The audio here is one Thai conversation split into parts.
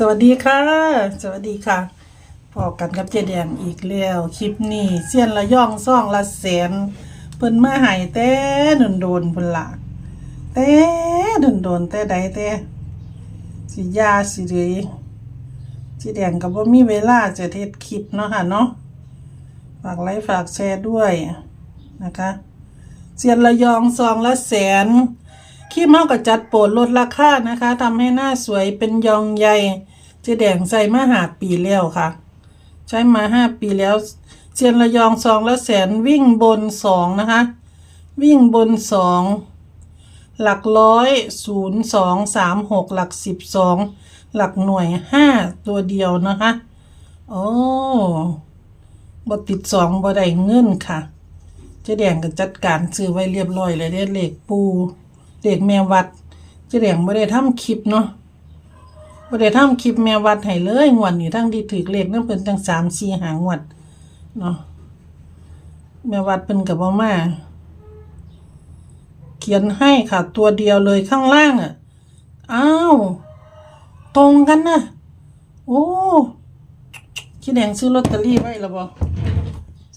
สวัสดีค่ะ สวัสดีค่ะพอกันกับเจแดงอีกแล้วคลิปนี้เสี้ยนละย่องซ่องละแสนเพิ่นมาหายแต่โดนโดนเพิ่นละแต่โดนโดนๆแต่ใดแต่สิยาสิเลยเจแดงก็บ่มีเวลาจะเทศคลิปเนาะค่ะเนาะฝากไลค์ฝากแชร์ด้วยนะคะเสียนละยองซองละแสน ขี้เมากับจัดโปรดลดราคานะคะทำให้หน้าสวยเป็นยองใหญ่เจแดงใส่มาหาปีแล้วค่ะ ใช้มาห้าปีแล้วเซียนระยองสองละแสนวิ่งบนสองนะคะ วิ่งบนสองหลักร้อยศูนย์สองสามหกหลักสิบสองหลักหน่วยห้าตัวเดียวนะคะโอ้บติดสองบ่ได้เงินค่ะเจ๊แดงก็จัดการซื้อไว้เรียบร้อยเลยเด้เหลขปู เลขแมววัดเจ๊แดงไม่ได้ทำคลิปเนาะไม่ได้ทำคลิปแมววัดให้เลยงวดนี้ทั้งที่ถือเลขนั่นเป็นตั้งสามสี่หางวดเนาะแมววัดเป็นกับบ่อมาเขียนให้ค่ะ ตัวเดียวเลยข้างล่างอะอ้าวตรงกันนะโอ้เจ๊แดงซื้อลอตเตอรี่ไว้และบ่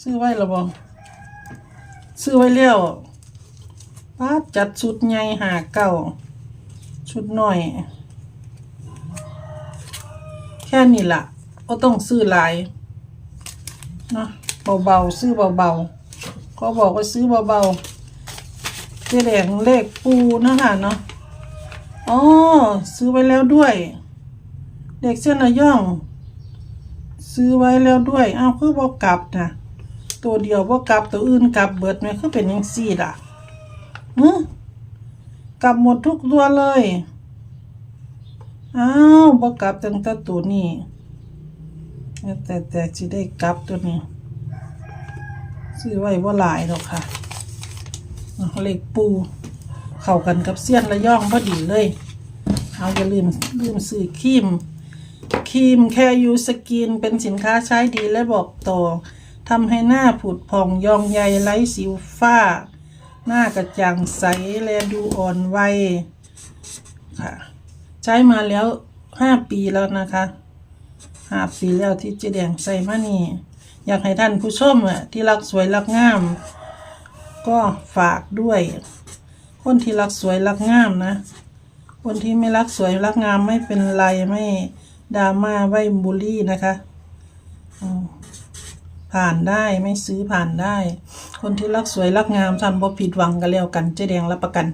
ซื้อไว้และบ่ซื้อไว้แล้ว ป้าจัดชุดใหญ่หาเก่าชุดหน่อย แค่นี้ละก็ต้องซื้อหลายเนาะเบาๆซื้อเบาๆเขาบอกว่าซื้อเบาๆเจ๊แดงเลขปูนะคะเนาะอ๋อซื้อไว้แล้วด้วย เด็กเส้นระย่อง ซื้อไว้แล้วด้วยอ้าวคือบอกกลับนะตัวเดียววกลับตัวอื่นกลับเบิดไหมคือเป็นยังซี่ล่ะ กลับหมดทุกตัวเลย อ้าวบ่กลับตั้งแต่ตัวนี้แต่แต่สิได้กลับตัวนี้ ซื้อไว้ว่าหลายหรอกค่ะเอาเลขปู เข้ากันกับเสี้ยนระย่องพอดีเลย เอาอย่าลืมลืมซื้อครีมครีมแค่ยูสกินเป็นสินค้าใช้ดีและบอกต่อทำให้หน้าผุดผ่องยองใยไร้สิวฝ้า หน้ากระจ่างใสแลดูอ่อนวัยค่ะ ใช้มาแล้วห้าปีแล้วนะคะห้าปีแล้วที่เจแดงใส่มานี่ อยากให้ท่านผู้ชมอะที่รักสวยรักงาม ก็ฝากด้วย คนที่รักสวยรักงามนะ คนที่ไม่รักสวยรักงามไม่เป็นไรไม่ดราม่าไม่บูลลี่นะคะ อืม ผ่านได้ไม่ซื้อผ่านได้ คนที่รักสวยรักงามท่านบ่ผิดหวังกันแล้วกันเจ๊แดงรับประกัน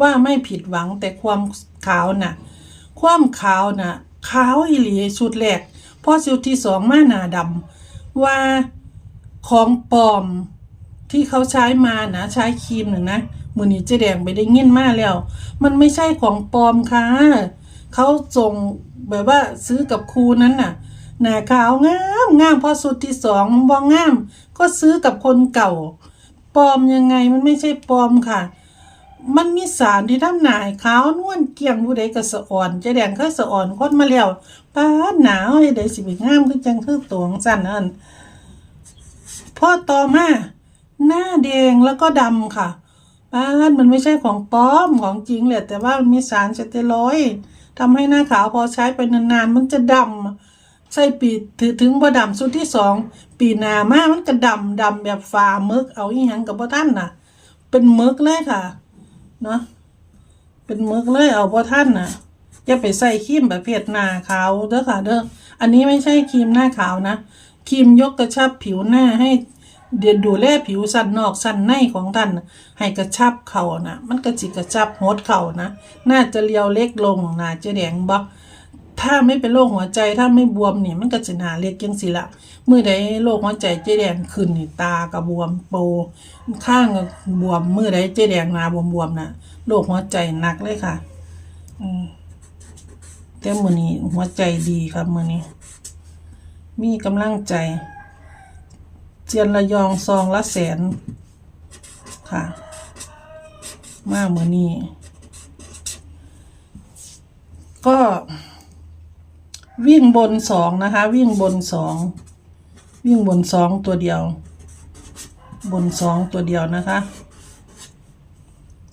ว่าไม่ผิดหวังแต่ความขาวน่ะ ความขาวน่ะขาวอีหลีชุดแรกพอชุดที่สองมาหนาดำว่าของปลอมที่เขาใช้มานะใช้ครีมหนึ่งนะมือนี้เจ๊แดงไปได้ยินมากแล้ว มันไม่ใช่ของปลอมค่ะเขาส่งแบบว่าซื้อกับครูนั้นน่ะ หน้าขาวงามงามพอสุดที่สองบองงาม ก็ซื้อกับคนเก่าปลอมยังไงมันไม่ใช่ปลอมค่ะ มันมีสารที่ทำหนายขาวนวลเกลี่ยงผู้ใดก็สะอ่อนจ๊แดงก็สะอ่อนคนมาแล้วป้าหนาวไอ้ใดสิไปงามคือจังคือตัวของสั้นนั่นพอต่อมาหน้าแดงแล้วก็ดำค่ะป้านมันไม่ใช่ของปลอมของจริงแหละแต่ว่ามันมีสารสเตียรอยด์ทำให้หน้าขาวพอใช้ไปนานๆมันจะดำ ใช่ปีถือถึงบ่ดำสุดที่สองปีหนามามันจะดำดำแบบฟ้ามึกเอาอีหยังกับพ่ท่านน่ะ เป็นมึกเลยค่ะเนาะเป็นมึกเลยเอาพ่ท่านน่ะอย่าไปใส่ครีมแบบเพจหน้าขาวเด้อค่ะเด้ออันนี้ไม่ใช่ครีมหน้าขาวนะครีมยกกระชับผิวหน้าให้เดี๋ยวดูแลผิวสันนอกสันในของท่านให้กระชับเข่านะมันก็จิกระชับหดเข่านะน่าจะเลียวเล็กลงน่าจะแดงบ่ ถ้าไม่เป็นโรคหัวใจถ้าไม่บวมนี่มันก็จะหนาเล็กยังสิละเมื่อใดโรคหัวใจเจ๊แดงขึ้นนี่ตากระบวมโปข้างก็บวมเมื่อใดเจ๊แดงหนาบวมๆน่ะโรคหัวใจหนักเลยค่ะ อืมแต่มือนี้หัวใจดีครับมือนี้ มีกำลังใจ เจียนระยองซองละแสน ค่ะ มากมือนี้ ก็ วิ่งบนสองนะคะ วิ่งบนสองวิ่งบนสองตัวเดียว บนสองตัวเดียวนะคะ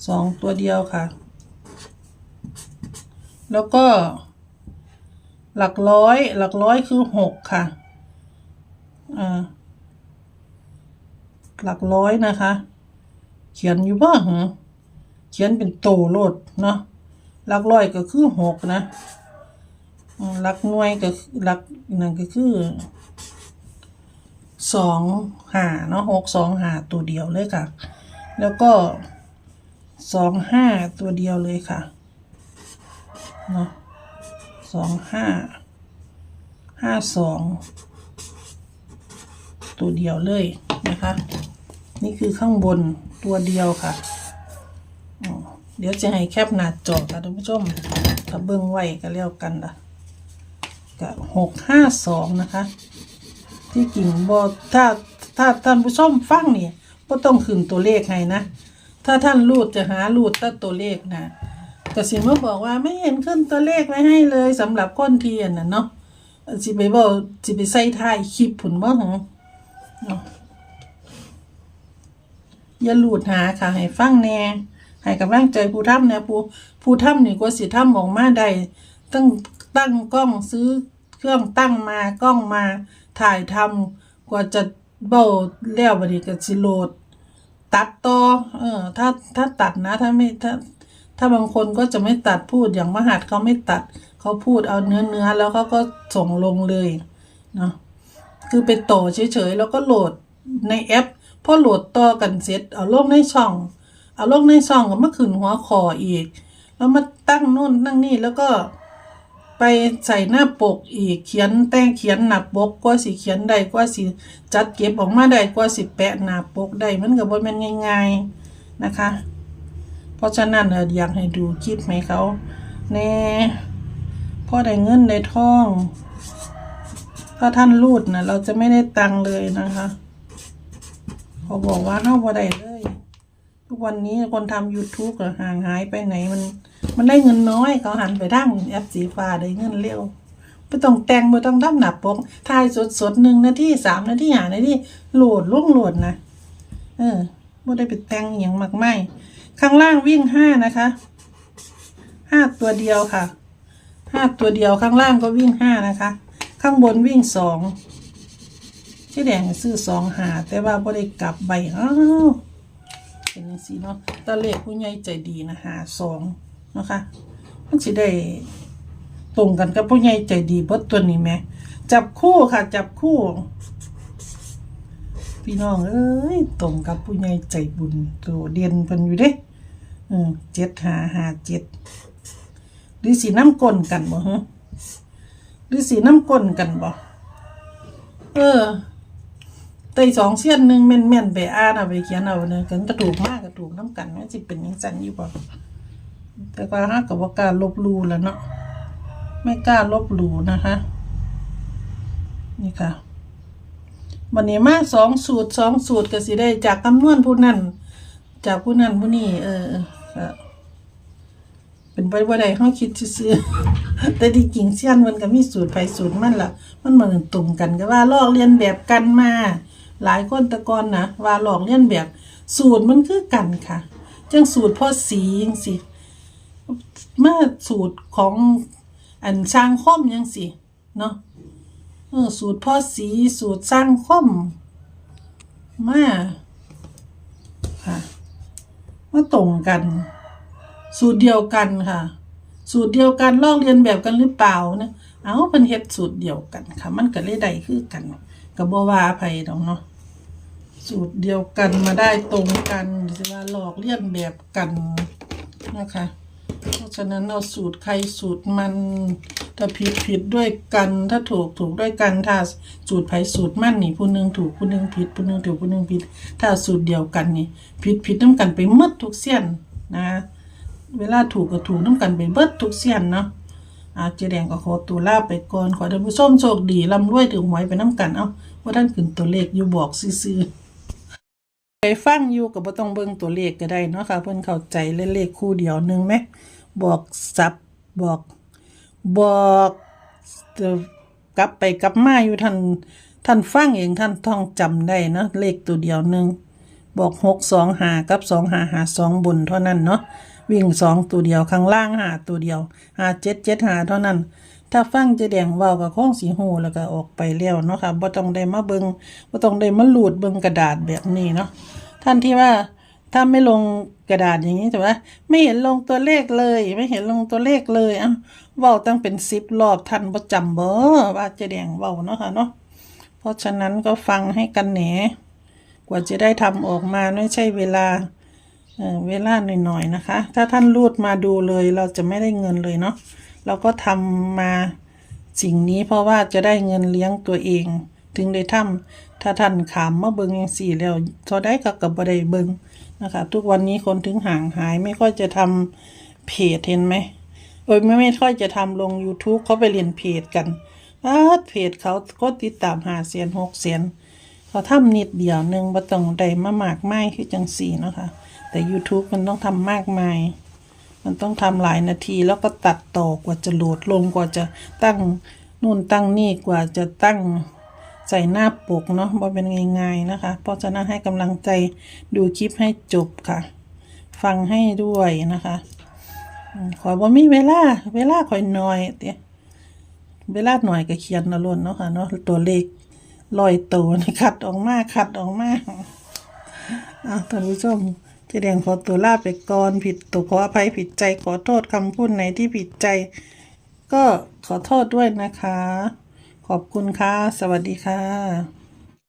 สองตัวเดียวค่ะ แล้วก็ หลักร้อย หลักร้อยคือหกค่ะอ่าหลักร้อยนะคะ เขียนอยู่บ้างเหรอเขียนเป็นโตโลดเนาะหลักร้อยก็คือหกนะ หลักหน่วยก็หลักนั่นก็คือสองหาเนาะหกสองหาตัวเดียวเลยค่ะ แล้วก็สองห้าตัวเดียวเลยค่ะเนาะสองห้าห้าสองตัวเดียวเลยนะคะ นี่คือข้างบนตัวเดียวค่ะ เดี๋ยวจะให้แคปหน้าจอค่ะท่านผู้ชมถ้าเบิ้งไว้ก็แล้วกันล่ะ ก็หกห้าสองนะคะ ที่จริงบอถ้าถ้าท่านผู้ชมฟังนี่ก็ต้องขึ้นตัวเลขให้นะ ถ้าท่านรูดจะหารูดแต่ตัวเลขนะแต่สิมาบอกว่าไม่เห็นขึ้นตัวเลขไว้ให้เลยสำหรับคนเทียนน่ะเนาะสิไปบอกสิไปใส่ท้ายคลิปผุนบ่หรอเนาะอย่าหลุดหาค่ะ ให้ฟังแน่ให้กำลังใจผู้ทำเนี่ยผู้ผู้ทำนี่ก็สิทำออกมาได้ตั้ง ตั้งกล้องซื้อเครื่องตั้งมากล้องมาถ่ายทำกว่าจะเบ้าแล้วบัดนี้ก็สิโหลด ตัดต่อเออ ถ้าถ้าตัดนะ ถ้าไม่ถ้า ถ้าบางคนก็จะไม่ตัดพูดอย่างมหัดเขาไม่ตัด เขาพูดเอาเนื้อเนื้อแล้วเขาก็ส่งลงเลยเนาะคือไปต่อเฉยๆแล้วก็โหลดในแอปพอโหลดต่อกันเสร็จเอาลงในช่อง เอาลงในช่องก็มาขึ้นหัวคออีก แล้วมาตั้งนู่นตั้งนี่แล้วก็ ไปใส่หน้าปกอีกเขียนแต่งเขียนหน้าปกกว่าสิเขียนได้กว่าสิจัดเก็บออกมาได้กว่าสิแปะหน้าปกได้มันก็บ่แม่นง่ายๆนะคะ เพราะฉะนั้นอยากให้ดูคลิปให้เขาแน่พอได้เงินได้ทอง ถ้าท่านรูดนะเราจะไม่ได้ตังค์เลยนะคะเขาบอกว่าเฮาบ่ได้เลย ทุกวันนี้คนทำ YouTube ห่างหายไปไหนมัน มันได้เงินน้อยเขาหันไปทางแอปสีฟ้าได้เงินเร็วไม่ต้องแต่งไม่ต้องทำหนับปกถ่ายสดสดๆหนึ่งนาทีสามนาทีหานาทีโหลดลุ่งโหลดนะเออไม่ได้ไปแต่งอย่างมากไม่ข้างล่างวิ่งห้านะคะห้าตัวเดียวค่ะห้าตัวเดียวข้างล่างก็วิ่งห้านะคะ ข้างบนวิ่งสองที่แดงซื้อสองหาแต่ว่าไม่ได้กลับใบอ้าวเป็นจังซี่เนาะตาเลขผู้ใหญ่ใจดีนะหาสอง นะคะ มันสิได้ตรงกันกับผู้ใหญ่ใจดีเบดตัวนี้ไหม จับคู่ค่ะ จับคู่ พี่น้องเอ้ยตรงกับผู้ใหญ่ใจบุญตัวเด่นเพิ่นอยู่เด้เออเจ็ดหาหาเจ็ดหรือสีน้ำก้นกันบ่ฮะหรือสีน้ำก้นกันบ่เออไต่สองเสี้ยนหนึ่งแม่นแม่นไปอ่านเอาไปเขียนเอาเนี่ยกันกระถูกมากกระถูกน้ำกันมันสิเป็นยังจันอยู่บ่ แต่ว่าฮักกับว่ากล้าลบลูแล้วเนาะไม่กล้าลบหลูนะคะ นี่ค่ะวันนี้มาสองสูตรสองสูตรก็สิได้จากคำนวณผู้นั้นจากผู้นั้นผู้นี้เออเป็นไปบ่ได้เฮาคิดซื่อแต่ที่จริงเสี้ยนมันก็มีสูตรไปสูตรมันล่ะ มันเหมือนตรงกันก็ว่าลอกเรียนแบบกันมา หลายคนตะกอนนะว่าลอกเลียนแบบ สูตรมันคือกันค่ะจังสูตรพ่อสีจังสิ มาสูตรของอันสร้างคมยังสิเนาะเออสูตรพ่อสีสูตรสร้างคมมาค่ะมาตรงกัน สูตรเดียวกันค่ะ สูตรเดียวกันลอกเรียนแบบกันหรือเปล่านะเอาเป็นเฮ็ดสูตรเดียวกันค่ะ มันก็เลยได้คือกันกับ่ว่าไผดอกเนาะสูตรเดียวกันมาได้ตรงกันหรือว่าหลอกเลียนแบบกันนะคะ เพราะฉะนั้นเอาสูตรใครสูตรมันถ้าผิดผิดด้วยกัน ถ้าถูกถูกด้วยกัน ถ้าสูตรไผสูตรมั่นนี่ผู้หนึงถูกผู้หนึงผิดผู้หนึงถูกผู้หนึงผิด ถ้าสูตรเดียวกันนี่ผิดผิดน้ำกันไปหมดทุกเสี้ยนนะ เวลาถูกก็ถูกน้ำกันไปเบิดทุกเสี้ยนเนาะอาเจแดงก็ขอตัวลาไปก่อนขอท่านผู้ชมโชคดีร่ำรวยถึงหวยไปน้ำกัน เอาว่าท่านขึ้นตัวเลขอยู่บอกซื่อไปฟังอยู่กับบ่ต้องเบิ่งตัวเลขก็ได้เนาะค่ะเพิ่อนเข้าใจเลขเลขคู่เดียวหนึงไหม บอกสับบอก บอกกลับไปกลับมาอยู่ท่านท่านฟังเองท่านท่องจำได้เนาะเลขตัวเดียวหนึงบอกหกสองหากับสองหาหาสองบนเท่านั้นเนาะวิ่งสองตัวเดียวข้างล่างหาตัวเดียวหาเจ็ดเจ็ดหาเท่านั้น ถ้าฟังจะแดงว้าก็คงสิฮู้แล้วก็ออกไปแล้วเนาะค่ะบ่ต้องได้มาเบิงบ่ต้องได้มาลูดเบิงกระดาษแบบนี้เนาะท่านที่ว่า ถ้าไม่ลงกระดาษอย่างนี้แต่ว่าไม่เห็นลงตัวเลขเลย ไม่เห็นลงตัวเลขเลยอะเว้าตั้งเป็น10รอบท่านบ่จำบ่ว่าจะแดงเว้าเนาะค่ะเนาะเพราะฉะนั้นก็ฟังให้กันแหนกว่าจะได้ทำออกมาไม่ใช่เวลาเออเวลาหน่อยๆนะคะ ถ้าท่านรูดมาดูเลยเราจะไม่ได้เงินเลยเนาะเราก็ทำมาสิ่งนี้เพราะว่าจะได้เงินเลี้ยงตัวเอง ถึงได้ทำถ้าท่านขามมาเบิงอย่างสี่แล้วพอได้ก็กับบ่ได้เบิง นะคะ ทุกวันนี้คนถึงห่างหายไม่ค่อยจะทำเพจเห็นไหมเอ้ยไม่ไม่ค่อยจะทำลง YouTube เขาไปเรียนเพจกันอาเพจเขาก็ติดตามหาเสียนหกเสียน เขาทำนิดเดียวหนึ่งบ่ต้องได้มามากไมายคือจังสี่นะคะ แต่ YouTube มันต้องทำมากมาย มันต้องทำหลายนาทีแล้วก็ตัดต่อกว่าจะโหลดลงกว่าจะตั้งนู่นตั้งนี่กว่าจะตั้ง ใส่หน้าปกเนาะบ่เป็นง่ายๆนะคะ เพราะฉะนั้นให้กำลังใจดูคลิปให้จบค่ะ ฟังให้ด้วยนะคะขอบ่มีเวลา เวลาขอยน้อยเตี้ยเวลาหน่อยก็เขียนเอาล้นเนาะค่ะเนาะตัวเลขลอยตัวนี่คัดออกมาคัดออกมาเอาท่านผู้ชมเจแดงขอตัวลาไปก่อนผิดตัวขออภัยผิดใจขอโทษคำพูดไหนที่ผิดใจ ก็ขอโทษด้วยนะคะ ขอบคุณค่ะ สวัสดีค่ะ